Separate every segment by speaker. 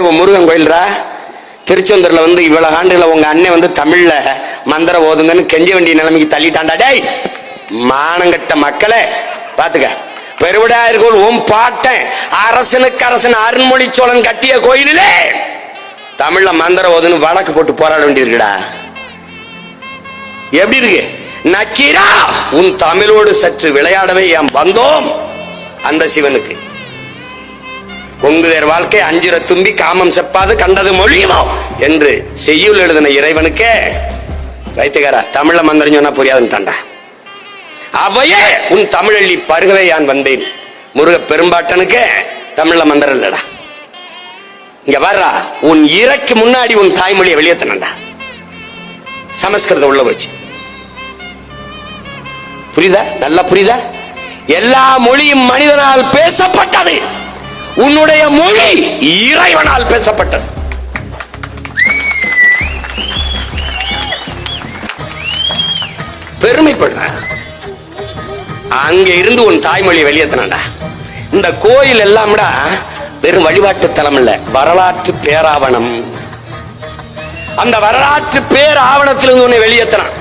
Speaker 1: உன் முருகன் கோயில்ரா? திருச்செந்தூர்ல வந்து இவ்வளவு ஆண்டுகள உங்க அண்ணன் வந்து தமிழ்ல மந்திர ஓதுங்கன்னு கெஞ்ச வேண்டிய நிலைமைக்கு தள்ளிட்டாண்டா டேய். மானங்கட்ட மக்களே பாத்துக்க. பெருவிடாயிருக்கோள் உன் பாட்டன் அரசனுக்கு அரசன் அருண்மொழி சோழன் கட்டிய கோயிலிலே தமிழ்ல மந்திர ஓதுன்னு வழக்கு போட்டு போராட வேண்டியிருக்குடா. எப்படி இருக்கு? நக்கீரா உன் தமிழோடு சற்று விளையாடவே ஏன் வந்தோம்? அந்த சிவனுக்கு. பொங்குதேர் வாழ்க்கை அஞ்சுர தும்பி காமம் செப்பாது கண்டது மொழியுமோ? என்று செய்யுள் எழுதின இறைவனுக்கே வைத்துக்காரா தமிழ்ல மந்திரம் சொன்னா புரியாதுன்னுட்டான்டா அவையே உன் தமிழள்ளி பருகவே யான் வந்தேன். முருக பெரும்பாட்டனுக்கு தமிழ்ல மந்திரம் இல்லடா. இங்க வர்றா உன் இறைக்கு முன்னாடி உன் தாய்மொழியை வெளியேத்தனண்டா சமஸ்கிருதம் உள்ள போச்சு. புரியுதா? நல்லா புரியுதா? எல்லா மொழியும் மனிதனால் பேசப்பட்டது. உன்னுடைய மொழி இறைவனால் பேசப்பட்டது. பெருமைப்படுற. அங்க இருந்து உன் தாய்மொழி வெளியேத்தினடா. இந்த கோயில் எல்லாம்டா வெறும் வழிபாட்டு தலம் இல்ல வரலாற்று பேராவணம். அந்த வரலாற்று பேர் ஆவணத்திலிருந்து உன்னை வெளியேற்றினான்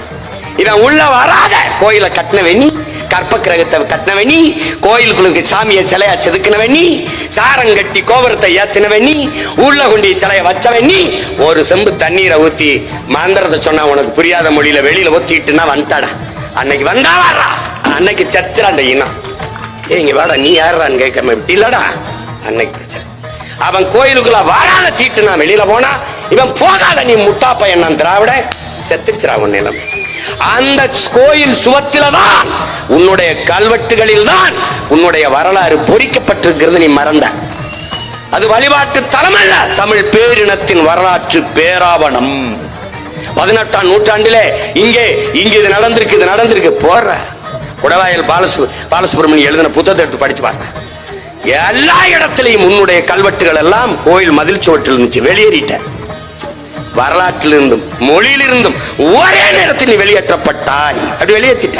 Speaker 1: இவன் உள்ள வராத கோயிலை கட்டின நீ. கற்ப கிரகத்தை கட்டினவனி நீ கோயிலுக்குள்ளுக்கு சாமியை சிலையா செதுக்கினவனி சாரம் கட்டி கோபுரத்தை ஏத்தினவனி நீ உள்ள கொண்டு சிலையை வச்சவனி நீ ஒரு செம்பு தண்ணீரை ஊத்தி மந்திரத்தை சொன்னா உனக்கு புரியாத மொழியில வெளியில ஊத்திட்டுனா வந்துட்டாடா அன்னைக்கு வந்தா வர்றா அன்னைக்கு சச்சுரா அந்த இனம். ஏங்க வாடா நீ யாருடான்னு கேட்கறமே இப்படி இல்லடா. அன்னைக்கு பிரச்சனை. அவன் கோயிலுக்குள்ள வாராத தீட்டு நான் வெளியில போனா இவன் போகாத நீ முட்டா பையன் நான் திராவிட. செத்துருச்சுரா உன் நிலைமை. அந்த கோயில் சுவத்தில தான் உன்னுடைய கல்வெட்டுகளில் தான் உன்னுடைய வரலாறு பொறிக்கப்பட்டிருக்கிறது நீ மறந்த. அது வழிபாட்டு தலமல்ல தமிழ் பேரினத்தின் வரலாற்று பேராவணம். பதினெட்டாம் நூற்றாண்டிலே இங்கே இங்க இது நடந்திருக்கு இது நடந்திருக்கு போற குடவாயல் பாலசு பாலசுப்ரமணியம் எழுதின புத்தகத்தை எடுத்து படிச்சு பாருங்க. எல்லா இடத்திலையும் உன்னுடைய கல்வெட்டுகள் எல்லாம் கோயில் மதில் சுவற்றில் இருந்துச்சு வெளியேறிட்ட. வரலாற்றிலிருந்தும் மொழியிலிருந்தும் ஒரே நேரத்தில் நீ வெளியேற்றப்பட்டாய். அப்படி வெளியேற்றிட்ட.